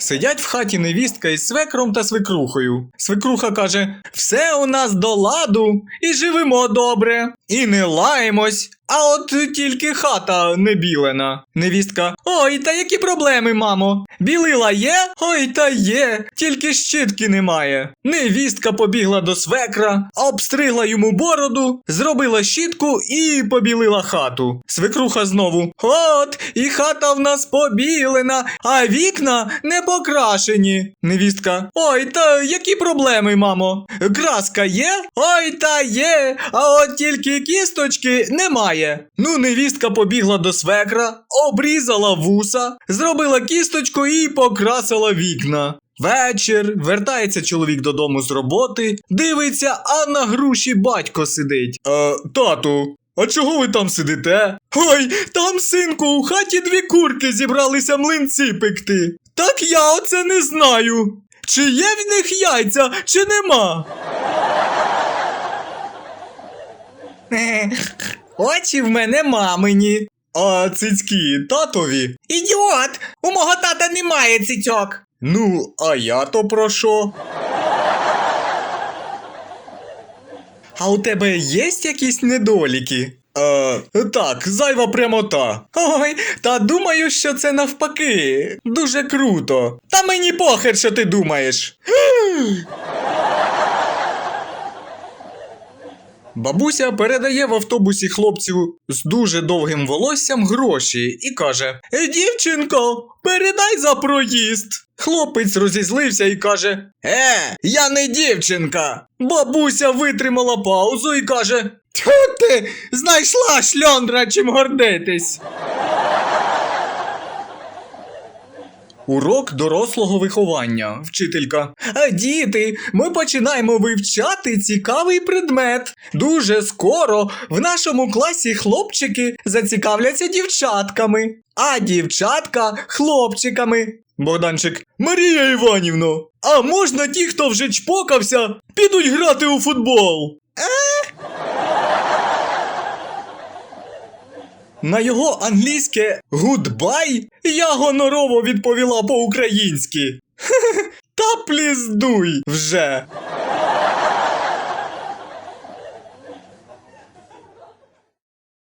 Сидять в хаті невістка із свекром та свекрухою. Свекруха каже: Все у нас до ладу, і живемо добре, і не лаємось. А от тільки хата не білена. Невістка: Ой, та які проблеми, мамо? Білила є? Ой, та є, тільки щитки немає. Невістка побігла до свекра, обстригла йому бороду, зробила щітку і побілила хату. Свекруха знову: От, і хата в нас побілена, а вікна не покрашені. Невістка: Ой, та які проблеми, мамо? Краска є? Ой, та є, а от тільки кісточки немає. Ну, невістка побігла до свекра, обрізала вуса, зробила кісточку і покрасила вікна. Вечір, вертається чоловік додому з роботи, дивиться, а на груші батько сидить. Е, тату, а чого ви там сидите? Ой, там, синку, у хаті дві курки зібралися млинці пекти. Так я оце не знаю. Чи є в них яйця, чи нема? Очі в мене мамині. А цицькі татові? Ідіот! У мого тата немає цицьок. Ну, а я то про що? А у тебе є якісь недоліки? Е, так, зайва прямота. Ой, та думаю, що це навпаки. Дуже круто. Та мені похер, що ти думаєш. Бабуся передає в автобусі хлопцю з дуже довгим волоссям гроші і каже: «Е, Дівчинко, передай за проїзд. Хлопець розізлився і каже: Е, я не дівчинка. Бабуся витримала паузу і каже: Тьфу ти, знайшла шльондра чим гордитись. Урок дорослого виховання. Вчителька. «А, Діти, ми починаємо вивчати цікавий предмет. Дуже скоро в нашому класі хлопчики зацікавляться дівчатками, а дівчатка хлопчиками. Богданчик. Марія Іванівно, а можна ті, хто вже чпокався, підуть грати у футбол? На його англійське гудбай я гонорово відповіла по-українськи. Та пліздуй вже.